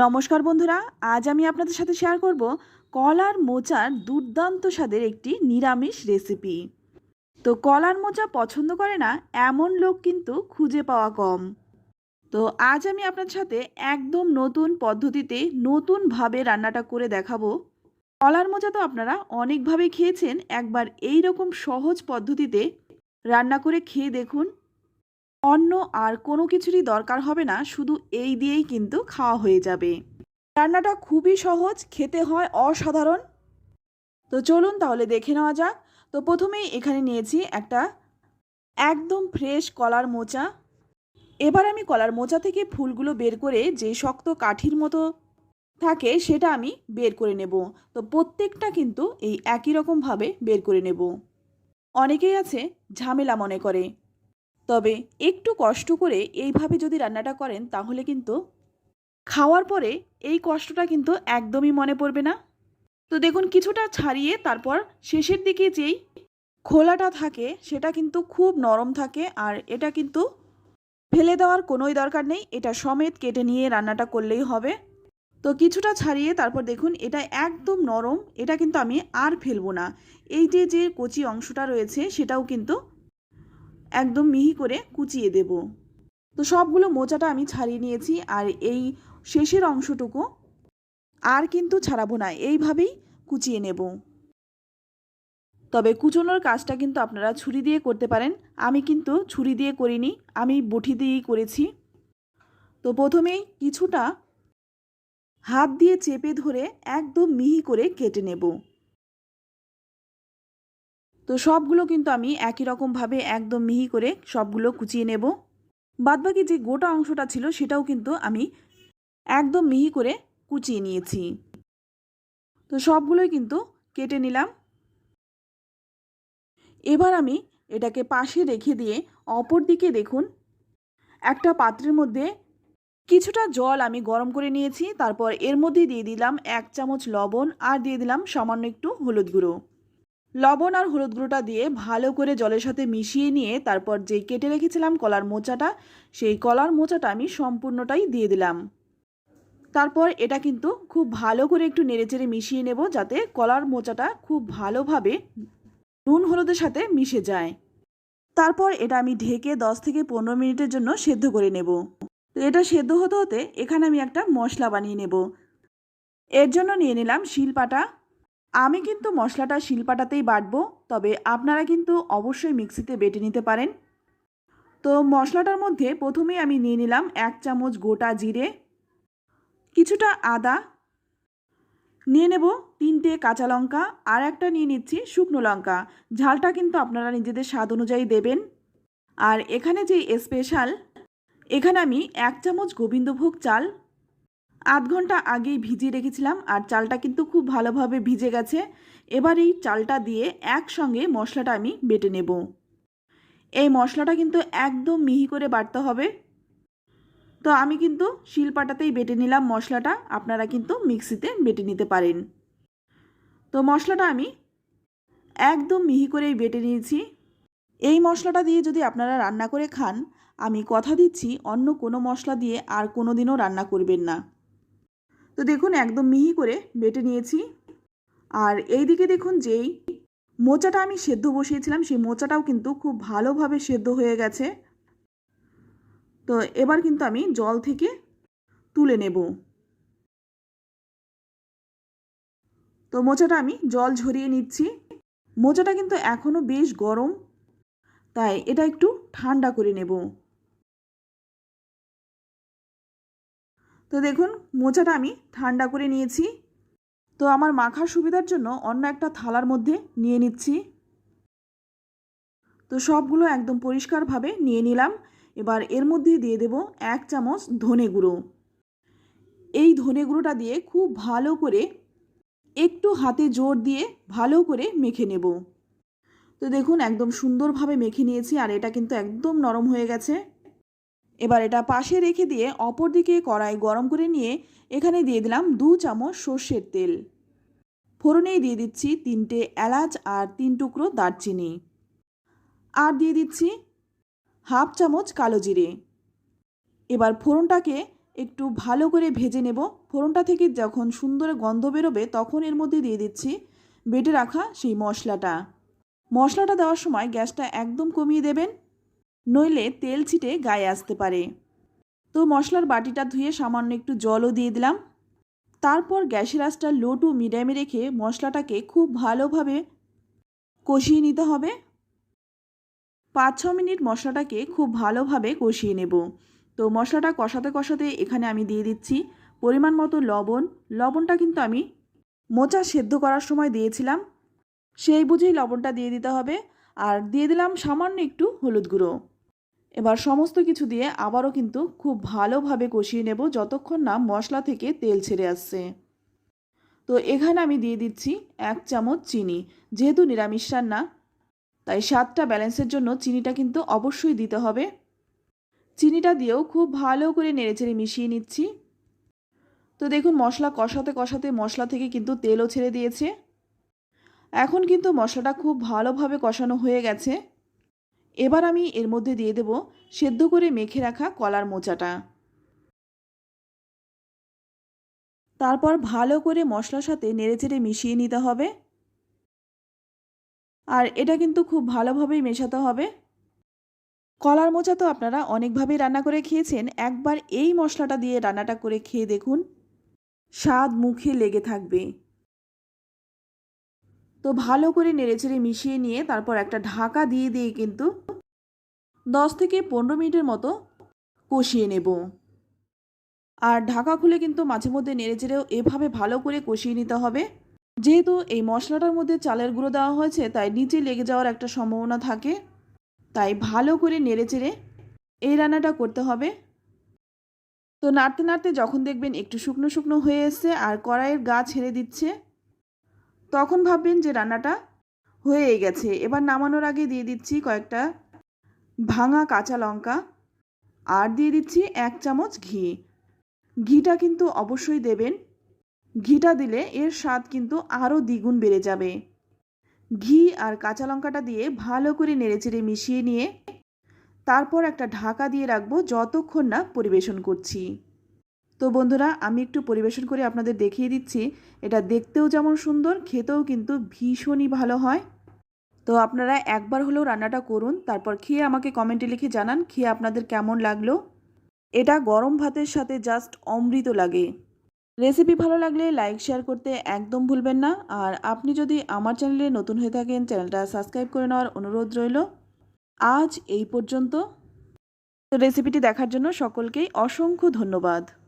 নমস্কার বন্ধুরা, আজ আমি আপনাদের সাথে শেয়ার করব কলার মোচার দুর্দান্ত স্বাদের একটি নিরামিষ রেসিপি তো কলার মোচা পছন্দ করে না, এমন লোক কিন্তু খুঁজে পাওয়া কম। তো আজ আমি আপনাদের সাথে একদম নতুন পদ্ধতিতে নতুনভাবে রান্নাটা করে দেখাবো। কলার মোচা তো আপনারা অনেকভাবে খেয়েছেন, একবার এই রকম সহজ পদ্ধতিতে রান্না করে খেয়ে দেখুন। অন্য আর কোনো কিছুরই দরকার হবে না, শুধু এই দিয়েই কিন্তু খাওয়া হয়ে যাবে। রান্নাটা খুবই সহজ, খেতে হয় অসাধারণ। তো চলুন তাহলে দেখে নেওয়া যাক। তো প্রথমেই এখানে নিয়েছি একটা একদম ফ্রেশ কলার মোচা। এবার আমি কলার মোচা থেকে ফুলগুলো বের করে যে শক্ত কাঠির মতো থাকে সেটা আমি বের করে নেব। তো প্রত্যেকটা কিন্তু এই একই রকমভাবে বের করে নেব। অনেকেই আছে ঝামেলা মনে করে। তবে একটু কষ্ট করে এইভাবে যদি রান্নাটা করেন, তাহলে কিন্তু খাওয়ার পরে এই কষ্টটা কিন্তু একদমই মনে পড়বে না। তো দেখুন, কিছুটা ছাড়িয়ে তারপর শেষের দিকে যেই খোলাটা থাকে, সেটা কিন্তু খুব নরম থাকে আর এটা কিন্তু ফেলে দেওয়ার কোনোই দরকার নেই। এটা সমেত কেটে নিয়ে রান্নাটা করলেই হবে। তো কিছুটা ছাড়িয়ে তারপর দেখুন, এটা একদম নরম। এটা কিন্তু আমি আর ফেলব না। এই যে যে কচি অংশটা রয়েছে, সেটাও কিন্তু একদম মিহি করে কুচিয়ে দেব। তো সবগুলো মোচাটা আমি ছাড়িয়ে নিয়েছি আর এই শেষের অংশটুকু আর কিন্তু ছাড়াবো না, এইভাবেই কুচিয়ে নেব। তবে কুচোনোর কাজটা কিন্তু আপনারা ছুরি দিয়ে করতে পারেন, আমি কিন্তু ছুরি দিয়ে করিনি, আমি বটি দিয়েই করেছি। তো প্রথমেই কিছুটা হাত দিয়ে চেপে ধরে একদম মিহি করে কেটে নেব। তো সবগুলো কিন্তু আমি একই রকমভাবে একদম মিহি করে সবগুলো কুচিয়ে নেব। বাদবাকি যে গোটা অংশটা ছিল সেটাও কিন্তু আমি একদম মিহি করে কুচিয়ে নিয়েছি। তো সবগুলোই কিন্তু কেটে নিলাম। এবার আমি এটাকে পাশে রেখে দিয়ে অপর দিকে দেখুন। একটা পাত্রের মধ্যে কিছুটা জল আমি গরম করে নিয়েছি, তারপর এর মধ্যে দিয়ে দিলাম এক চামচ লবণ আর দিয়ে দিলাম সামান্য একটু হলুদ গুঁড়ো। লবণ আর হলুদ গুঁড়োটা দিয়ে ভালো করে জলের সাথে মিশিয়ে নিয়ে তারপর যে কেটে রেখেছিলাম কলার মোচাটা, সেই কলার মোচাটা আমি সম্পূর্ণটাই দিয়ে দিলাম। তারপর এটা কিন্তু খুব ভালো করে একটু নেড়েচেড়ে মিশিয়ে নেব যাতে কলার মোচাটা খুব ভালোভাবে নুন হলুদের সাথে মিশে যায়। তারপর এটা আমি ঢেকে দশ থেকে পনেরো মিনিটের জন্য সেদ্ধ করে নেব। তো এটা সেদ্ধ হতে হতে এখানে আমি একটা মশলা বানিয়ে নেব। এর জন্য নিয়ে নিলাম শিলপাটা আমি কিন্তু মশলাটা শিলপাটাতেই বাটবো, তবে আপনারা কিন্তু অবশ্যই মিক্সিতে বেটে নিতে পারেন। তো মশলাটার মধ্যে প্রথমেই আমি নিয়ে নিলাম এক চামচ গোটা জিরে, কিছুটা আদা, নিয়ে নেব তিনটে কাঁচা লঙ্কা আর একটা নিয়ে নিচ্ছি শুকনো লঙ্কা। ঝালটা কিন্তু আপনারা নিজেদের স্বাদ অনুযায়ী দেবেন। আর এখানে যে স্পেশাল, এখানে আমি এক চামচ গোবিন্দভোগ চাল আধ ঘণ্টা আগেই ভিজিয়ে রেখেছিলাম আর চালটা কিন্তু খুব ভালোভাবে ভিজে গেছে। এবার এই চালটা দিয়ে একসঙ্গে মশলাটা আমি বেটে নেব। এই মশলাটা কিন্তু একদম মিহি করে বাটতে হবে। তো আমি কিন্তু শিলপাটাতেই বেটে নিলাম মশলাটা। আপনারা কিন্তু মিক্সিতে বেটে নিতে পারেন। তো মশলাটা আমি একদম মিহি করেই বেটে নিয়েছি। এই মশলাটা দিয়ে যদি আপনারা রান্না করে খান, আমি কথা দিচ্ছি, অন্য কোনো মশলা দিয়ে আর কোনো দিনও রান্না করবেন না। তো দেখুন, একদম মিহি করে বেটে নিয়েছি। আর এই দিকে দেখুন যেই মোচাটা আমি সেদ্ধ বসিয়েছিলাম, সেই মোচাটাও কিন্তু খুব ভালোভাবে সেদ্ধ হয়ে গেছে। তো এবার কিন্তু আমি জল থেকে তুলে নেব। তো মোচাটা আমি জল ঝরিয়ে নিচ্ছি। মোচাটা কিন্তু এখনও বেশ গরম, তাই এটা একটু ঠান্ডা করে নেব। তো দেখুন, মোচাটা আমি ঠান্ডা করে নিয়েছি। তো আমার মাখার সুবিধার জন্য অন্য একটা থালার মধ্যে নিয়ে নিচ্ছি। তো সবগুলো একদম পরিষ্কারভাবে নিয়ে নিলাম। এবার এর মধ্যে দিয়ে দেব এক চামচ ধনে গুঁড়ো। এই ধনে গুঁড়োটা দিয়ে খুব ভালো করে একটু হাতে জোর দিয়ে ভালো করে মেখে নেব। তো দেখুন, একদম সুন্দরভাবে মেখে নিয়েছি আর এটা কিন্তু একদম নরম হয়ে গেছে। এবার এটা পাশে রেখে দিয়ে অপর দিকে কড়াই গরম করে নিয়ে এখানে দিয়ে দিলাম দু চামচ সর্ষের তেল। ফোড়নেই দিয়ে দিচ্ছি তিনটে এলাচ আর তিন টুকরো দারচিনি। আর দিয়ে দিচ্ছি হাফ চামচ কালো জিরে। এবার ফোড়নটাকে একটু ভালো করে ভেজে নেব। ফোড়নটা থেকে যখন সুন্দর গন্ধ বেরোবে তখন এর মধ্যে দিয়ে দিচ্ছি বেটে রাখা সেই মশলাটা। মশলাটা দেওয়ার সময় গ্যাসটা একদম কমিয়ে দেবেন। নইলে তেল ছিটে গায়ে আসতে পারে। তো মশলার বাটিটা ধুয়ে সামান্য একটু জলও দিয়ে দিলাম। তারপর গ্যাসের আঁচটা লো টু মিডিয়ামে রেখে মশলাটাকে খুব ভালোভাবে কষিয়ে নিতে হবে। পাঁচ ছ মিনিট মশলাটাকে খুব ভালোভাবে কষিয়ে নেব। তো মশলাটা কষাতে কষাতে এখানে আমি দিয়ে দিচ্ছি পরিমাণ মতো লবণ। লবণটা কিন্তু আমি মোচা সেদ্ধ করার সময় দিয়েছিলাম। সেই বুঝেই লবণটা দিয়ে দিতে হবে। আর দিয়ে দিলাম সামান্য একটু হলুদ গুঁড়ো। এবার সমস্ত কিছু দিয়ে আবারও কিন্তু খুব ভালোভাবে কষিয়ে নেব যতক্ষণ না মশলা থেকে তেল ছেড়ে আসছে। তো এখানে আমি দিয়ে দিচ্ছি এক চামচ চিনি, যেহেতু নিরামিষ রান্না, তাই স্বাদটা ব্যালেন্সের জন্য চিনিটা কিন্তু অবশ্যই দিতে হবে। চিনিটা দিয়েও খুব ভালো করে নেড়েচেড়ে মিশিয়ে নিচ্ছি। তো দেখুন, মশলা কষাতে কষাতে মশলা থেকে কিন্তু তেলও ছেড়ে দিয়েছে। এখন কিন্তু মশলাটা খুব ভালোভাবে কষানো হয়ে গেছে। এবার আমি এর মধ্যে দিয়ে দেব সেদ্ধ করে মেখে রাখা কলার মোচাটা। তারপর ভালো করে মশলার সাথে নেড়েচেড়ে মিশিয়ে নিতে হবে। আর এটা কিন্তু খুব ভালোভাবেই মেশাতে হবে। কলার মোচা তো আপনারা অনেকভাবেই রান্না করে খেয়েছেন। একবার এই মশলাটা দিয়ে রান্নাটা করে খেয়ে দেখুন। স্বাদ মুখে লেগে থাকবে। তো ভালো করে নেড়েচেড়ে মিশিয়ে নিয়ে তারপর একটা ঢাকা দিয়ে দিয়ে কিন্তু দশ থেকে পনেরো মিনিটের মতো কষিয়ে নেব। আর ঢাকা খুলে কিন্তু মাঝে মধ্যে নেড়েচেড়েও এভাবে ভালো করে কষিয়ে নিতে হবে। যেহেতু এই মশলাটার মধ্যে চালের গুঁড়ো দেওয়া হয়েছে, তাই নিচে লেগে যাওয়ার একটা সম্ভাবনা থাকে। তাই ভালো করে নেড়েচেড়ে এই রান্নাটা করতে হবে। তো নাড়তে নাড়তে যখন দেখবেন একটু শুকনো শুকনো হয়ে এসছে আর কড়াইয়ের গা ছেড়ে দিচ্ছে তখন ভাববেন যে রান্নাটা হয়ে গেছে। এবার নামানোর আগে দিয়ে দিচ্ছি কয়েকটা ভাঙা কাঁচা লঙ্কা আর দিয়ে দিচ্ছি এক চামচ ঘি। ঘিটা কিন্তু অবশ্যই দেবেন। ঘিটা দিলে এর স্বাদ কিন্তু আরও দ্বিগুণ বেড়ে যাবে। ঘি আর কাঁচা লঙ্কাটা দিয়ে ভালো করে নেড়েচেড়ে মিশিয়ে নিয়ে তারপর একটা ঢাকা দিয়ে রাখব যতক্ষণ না পরিবেশন করছি। তো বন্ধুরা, আমি একটু পরিবেশন করে আপনাদের দেখিয়ে দিচ্ছি। এটা দেখতেও যেমন সুন্দর, খেতেও কিন্তু ভীষণই ভালো হয়। তো আপনারা একবার হলেও রান্নাটা করুন, তারপর খেয়ে আমাকে কমেন্টে লিখে জানান, খেয়ে আপনাদের কেমন লাগল। এটা গরম ভাতের সাথে জাস্ট অমৃত লাগে। রেসিপি ভালো লাগলে লাইক, শেয়ার করতে একদম ভুলবেন না। আর আপনি যদি আমার চ্যানেলে নতুন হয়ে থাকেন, চ্যানেলটা সাবস্ক্রাইব করে নেওয়ার অনুরোধ রইল। আজ এই পর্যন্ত। রেসিপিটি দেখার জন্য সকলকেই অসংখ্য ধন্যবাদ।